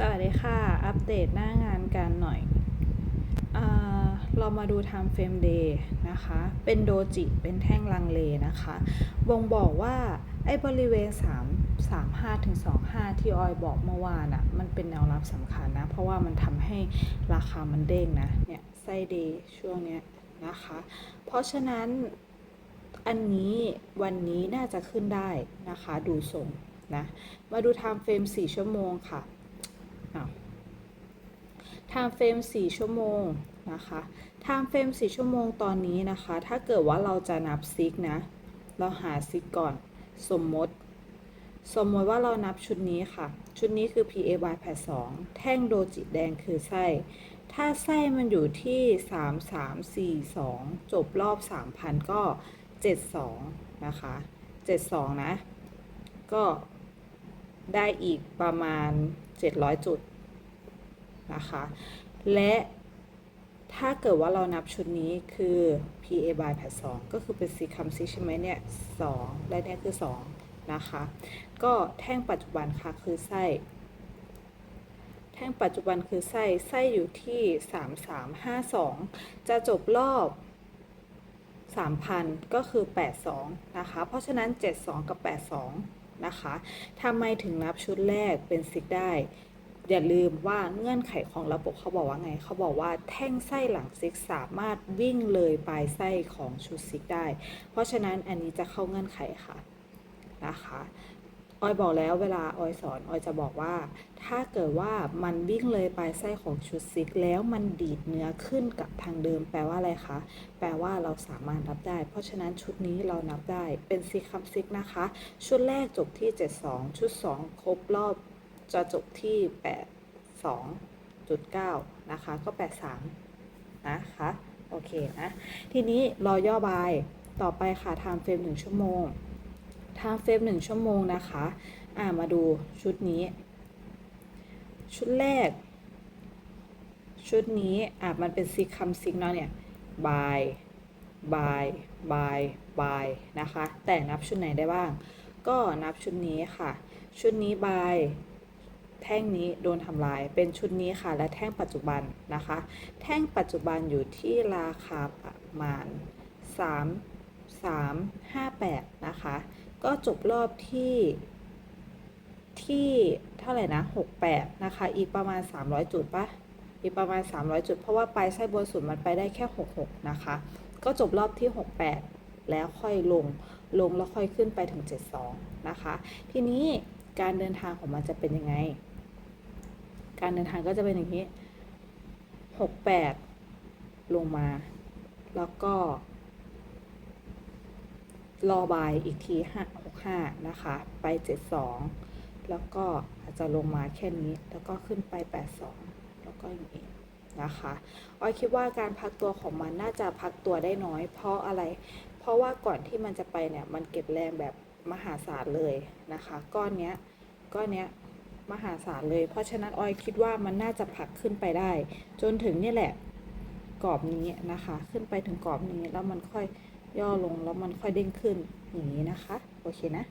สวัสดีค่ะ อัปเดตหน้างานกันหน่อยอเรามาดู Time Frame Day นะคะ เป็นโดจิ เป็นแท่งลังเลนะคะ บ่งบอกว่า ไอ้บริเวณ 3 35ถึง25 ที่ออยบอกเมื่อวานอะ่ะ มันเป็นแนวรับสำคัญนะ เพราะว่ามันทำให้ราคามันเด้งนะ เนี่ยไส้เดย์ช่วงเนี้ยนะคะ เพราะฉะนั้นอันนี้วันนี้น่าจะขึ้นได้นะคะ ดูทรงนะ มาดู Time Frame 4 ชั่วโมงค่ะ time frame 4ชั่วโมงนะคะ time frame 4ชั่วโมงตอนนี้นะคะ ถ้าเกิดว่าเราจะนับซิกนะ เราหาซิกก่อน สมมติ สมมติว่าเรานับชุดนี้ค่ะ ชุดนี้คือ PA by แพ2แท่งโดจิแดงคือไส้ ถ้าไส้มันอยู่ที่ 3 3 4 2 จบรอบ 3,000 ก็ 72 นะคะ 72 นะ ก็ได้อีกประมาณ 700 จุดนะคะ และถ้าเกิดว่าเรานับชุดนี้คือ PA by แพท2ก็คือเป็นซีคัมซิใช่ไหมเนี่ย2และเนี่ยคือ 2 นะคะ ก็แท่งปัจจุบันค่ะคือไส้ แท่งปัจจุบันคือไส้ ไส้อยู่ที่ 3352 จะจบรอบ 3,000 ก็คือ 82 นะคะ เพราะฉะนั้น 72 กับ 82 นะคะทำไมถึงรับชุดแรกเป็นซิกได้ อย่าลืมว่าเงื่อนไขของระบบเขาบอกว่าไง เขาบอกว่าแท่งไส้หลังซิกสามารถวิ่งเลยปลายไส้ของชุดซิกได้ เพราะฉะนั้นอันนี้จะเข้าเงื่อนไขค่ะนะคะ ออยบอกแล้วเวลาออยสอนออยจะบอกว่า ถ้าเกิดว่ามันวิ่งเลยปลายไส้ของชุดซิกแล้วมันดีดเนื้อขึ้นกับทางเดิม แปลว่าอะไรคะแปลว่าเราสามารถนับได้ เพราะฉะนั้นชุดนี้เรานับได้เป็นซิกคัมซิกนะคะ ชุดแรกจบที่ 72 ชุด 2 ครบรอบจะจบที่ 82.9 นะคะ ก็ 83 นะคะโอเคนะ ทีนี้รอย่อบายต่อไปค่ะ time frame 1ชั่วโมง time frame 1ชั่วโมงนะคะ อ่ามาดูชุดนี้ ชุดแรก ชุดนี้ อะมันเป็นซิกคัมซิกเนาะเนี่ยบายบายบายบายนะคะ แต่นับชุดไหนได้บ้าง ก็นับชุดนี้ค่ะ ชุดนี้บายแท่งนี้โดนทำลาย เป็นชุดนี้ค่ะ และแท่งปัจจุบันนะคะ แท่งปัจจุบันอยู่ที่ราคาประมาณ 3 3 5 8 นะคะ ก็จบรอบที่ที่เท่าไหร่นะ 68 นะคะ อีกประมาณ 300 จุดปะอีกประมาณ 300 จุด เพราะว่าปลายไส้บนสุดมันไปได้แค่ 66 นะคะ ก็จบรอบที่ 68 แล้วค่อยลง ลงแล้วค่อยขึ้นไปถึง 72 นะคะ ทีนี้การเดินทางของมันจะเป็นยังไง การเดินทางก็จะเป็นอย่างนี้ 68 ลงมา แล้วก็ รอบายอีกที5 65 นะคะ ไป 72 แล้วก็อาจจะลงมาแค่นี้ แล้วก็ขึ้นไป 82 แล้วก็อย่างนี้นะคะออยคิดว่าการพักตัวของมันน่าจะพักตัวได้น้อย เพราะอะไร เพราะว่าก่อนที่มันจะไปเนี่ย มันเก็บแรงแบบมหาศาลเลยนะคะ ก้อนเนี้ย ก้อนเนี้ยมหาศาลเลย เพราะฉะนั้นออยคิดว่ามันน่าจะผลักขึ้นไปได้ จนถึงนี่แหละกรอบนี้นะคะ ขึ้นไปถึงกรอบนี้แล้วมันค่อย ย่อลงแล้วมันค่อยเด้งขึ้นอย่างนี้นะคะ โอเคนะ